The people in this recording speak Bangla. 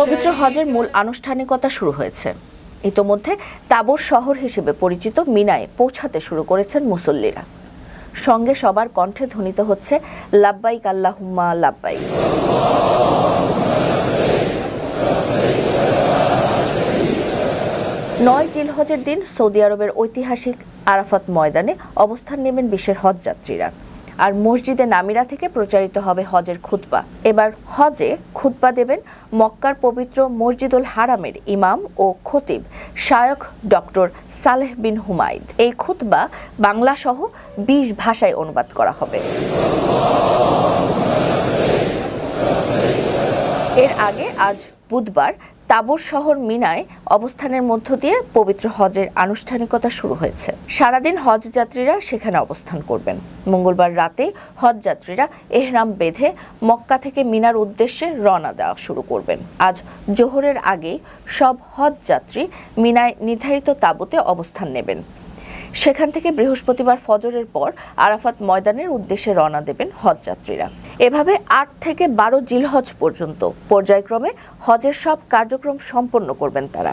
পবিত্র হজের মূল আনুষ্ঠানিকতা শুরু হয়েছে। ইতোমধ্যে তাবর শহর হিসেবে পরিচিত মিনায় পৌঁছাতে শুরু করেছেন মুসল্লিরা। সঙ্গে সবার কণ্ঠে ধ্বনিত হচ্ছে, লাব্বাইক আল্লাহুম্মা লাব্বাইক। নয় জিলহজের দিন সৌদি আরবের ঐতিহাসিক আরাফাত ময়দানে অবস্থান নেবেন বিশ্বের হজ যাত্রীরা। আর মসজিদে নামিরা থেকে প্রচারিত হবে হজের খুতবা। এবার হজে খুতবা দেবেন মক্কার পবিত্র মসজিদুল হারামের ইমাম ও খতিব Sheikh doctor Saleh bin Humaid. এই খুতবা বাংলা সহ বিশ ভাষায় অনুবাদ করা হবে। এর আগে আজ বুধবার তাবর শহর মিনায় অবস্থানের মধ্য দিয়ে পবিত্র হজের আনুষ্ঠানিকতা শুরু হয়েছে। সারাদিন হজ যাত্রীরা সেখানে অবস্থান করবেন। মঙ্গলবার রাতে হজ যাত্রীরা এহরাম বেঁধে মক্কা থেকে মিনার উদ্দেশ্যে রওনা দেওয়া শুরু করবেন। আজ জোহরের আগে সব হজ যাত্রী মিনায় নির্ধারিত তাঁবুতে অবস্থান নেবেন। সেখান থেকে বৃহস্পতিবার ফজরের পর আরাফাত ময়দানের উদ্দেশ্যে রওনা দেবেন হজযাত্রীরা। এভাবে আট থেকে বারো জিলহজ পর্যন্ত পর্যায়ক্রমে হজের সব কার্যক্রম সম্পন্ন করবেন তারা।